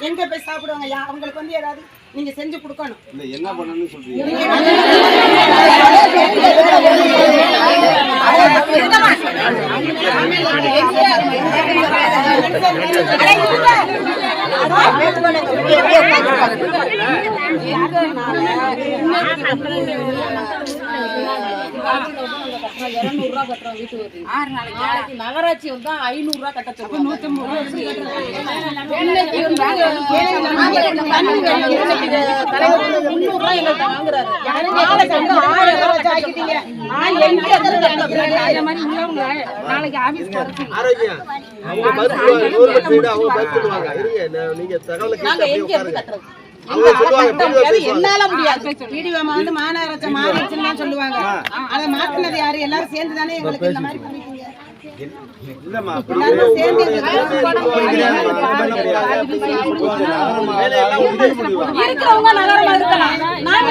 எங்க போய் சாப்பிடுவாங்க? யா- அவங்களுக்கு வந்து ஏதாவது நீங்க செஞ்சு கொடுக்கணும். இல்ல என்ன பண்ணணும்னு சொல்றீங்க? நகராட்சி வந்து ஐநூறு கட்ட எங்கள்கிட்ட வாங்குறாரு நாளைக்கு ஆயிரம் வச்சு நாளைக்கு ஆரோக்கியம் அவங்க பதில் கவர்மெண்ட் சைடு அவங்க சொல்லுவாங்க இருங்க நான் நீங்க தகவலை கேட்டு என்னால முடியாது பிடிவாம வந்து மாநகராட்சி மாறிடுச்சுன்னு தான் சொல்லுவாங்க அதை மாத்தினது யாரு எல்லாரும் சேர்ந்து தானே எங்களுக்கு இந்த மாதிரி பண்ணிட்டீங்க இருக்கிறவங்க நகரமா இருக்கலாம் நாங்க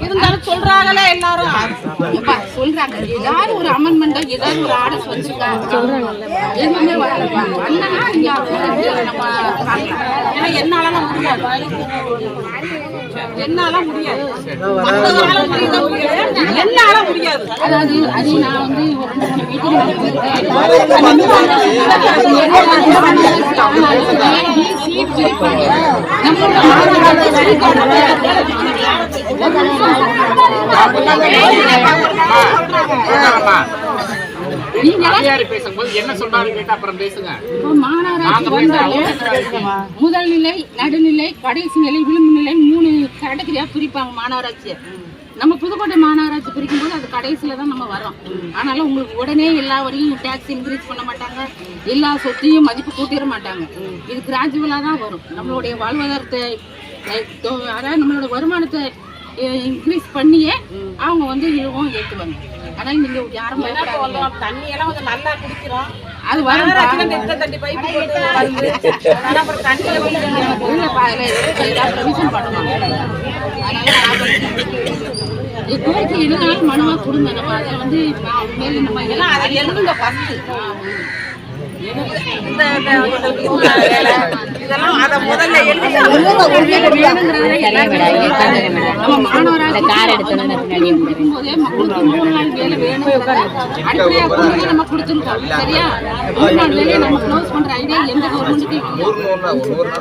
இருந்தாலும் சொல்றாங்களே எல்லாரும் அப்பா, சொல்றாங்க. ஏதாவது ஒரு அமெண்ட்மெண்டா ஏதாவது ஒரு ஆர்டர்ஸ் வச்சிருக்காங்க சொல்றாங்க எதுவுமே வரலப்பா நீங்க நம்ம ஏன்னா என்னாலலாம் முடியாது என்னால முடியாது. என்னால முடியாது அதாவது அது நான் வந்து நம்மளோட முதல் நிலை நடுநிலை கடைசி நிலை விளிம்பு நிலை மூணு கேட்டகரியா பிரிப்பாங்க மாநகராட்சியை. நம்ம புதுக்கோட்டை மாநகராட்சி பிரிக்கும் போது அது கடைசியில தான் நம்ம வரோம் ஆனாலும் உங்களுக்கு உடனே எல்லா வரையும் டேக்ஸ் இன்க்ரீஸ் பண்ண மாட்டாங்க. எல்லா சொத்தையும் மதிப்பு கூட்டிட மாட்டாங்க. இது கிராஜுவலா தான் வரும். நம்மளுடைய வாழ்வாதாரத்தை அதாவது நம்மளோட வருமானத்தை இன்க்ரீஸ் பண்ணியே அவங்க வந்து இதுவும் ஏற்றுவாங்க அதனால நீங்க யாரும் பயப்படாதீங்க. தண்ணி எல்லாம் கொஞ்சம் நல்லா குடிக்கிறோம். அது தண்ணி பைப்பு அப்புறம் தண்ணியை provision பண்ணுவாங்க. கோரிக்கை எதுனாலும் மனுவா கொடுங்க. நம்ம அதை வந்து மேல நம்ம எல்லாம் அதை எழுதுங்க ஃபர்ஸ்ட் இந்த வேலை, இதெல்லாம் அதை முதல்ல நம்ம கொடுத்துருக்கோம் சரியா மூணு நாள் வேலையை நம்ம க்ளோஸ் பண்ற ஐடியா எந்த கவர்மெண்ட்டுக்கும்